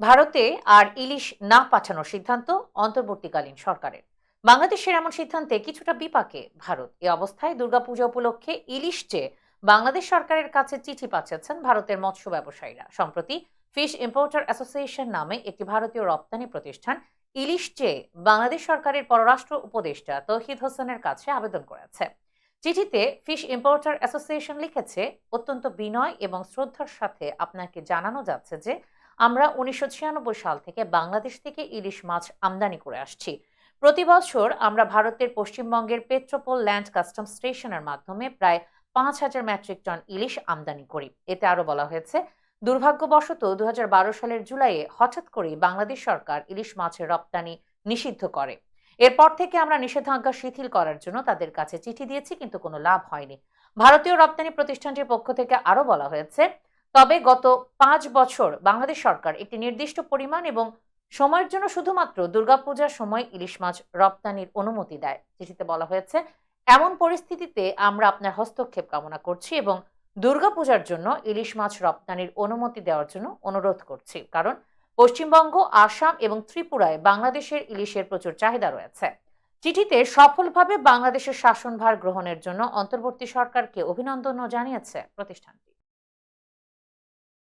ভারতে আর ইলিশ না পাঠানোর সিদ্ধান্ত অন্তর্বর্তীকালীন সরকারের। বাংলাদেশের এমন সিদ্ধান্তে কিছুটা বিপাকে ভারত। এ অবস্থায় দুর্গাপূজা উপলক্ষে ইলিশ চেয়ে বাংলাদেশ সরকারের কাছে চিঠি পাঠিয়েছেন ভারতের মৎস্য ব্যবসায়ীরা, সম্প্রতি ফিশ ইম্পোর্টার অ্যাসোসিয়েশন নামে একটি ভারতীয় রপ্তানি প্রতিষ্ঠান ইলিশ চেয়ে বাংলাদেশ সরকারের পররাষ্ট্র উপদেষ্টা তৌহিদ হোসেনের কাছে আবেদন করেছে। চিঠিতে ফিশ ইম্পোর্টার অ্যাসোসিয়েশন লিখেছে, অত্যন্ত বিনয় এবং শ্রদ্ধার সাথে আপনাকে জানানো যাচ্ছে যে আমরা উনিশশো ছিয়ানব্বই সাল থেকে বাংলাদেশ থেকে ইলিশ মাছ আমদানি করে আসছি। প্রতি বছর আমরা ভারতের পশ্চিমবঙ্গের পেট্রোপোল ল্যান্ড কাস্টম স্টেশনের মাধ্যমে প্রায় পাঁচ হাজার মেট্রিক টন ইলিশ আমদানি করি। এতে আরও বলা হয়েছে, দুর্ভাগ্যবশত দু হাজার বারো সালের জুলাইয়ে হঠাৎ করেই বাংলাদেশ সরকার ইলিশ মাছের রপ্তানি নিষিদ্ধ করে। এরপর থেকে আমরা নিষেধাজ্ঞা শিথিল করার জন্য তাদের কাছে চিঠি দিয়েছি, কিন্তু কোনো লাভ হয়নি। ভারতীয় রপ্তানি প্রতিষ্ঠানটির পক্ষ থেকে আরও বলা হয়েছে তবে গত পাঁচ বছর বাংলাদেশ সরকার একটি নির্দিষ্ট পরিমাণ এবং সময়ের জন্য শুধুমাত্র দুর্গাপূজার সময় ইলিশ মাছ রপ্তানির অনুমতি দেয়। চিঠিতে বলা হয়েছে, এমন পরিস্থিতিতে আমরা আপনার হস্তক্ষেপ কামনা করছি এবং দুর্গাপূজার জন্য ইলিশ মাছ রপ্তানির অনুমতি দেওয়ার জন্য অনুরোধ করছি। কারণ পশ্চিমবঙ্গ, আসাম এবং ত্রিপুরায় বাংলাদেশের ইলিশের প্রচুর চাহিদা রয়েছে। চিঠিতে সফলভাবে বাংলাদেশের শাসনভার গ্রহণের জন্য অন্তর্বর্তী সরকারকে অভিনন্দনও জানিয়েছে প্রতিষ্ঠানটি।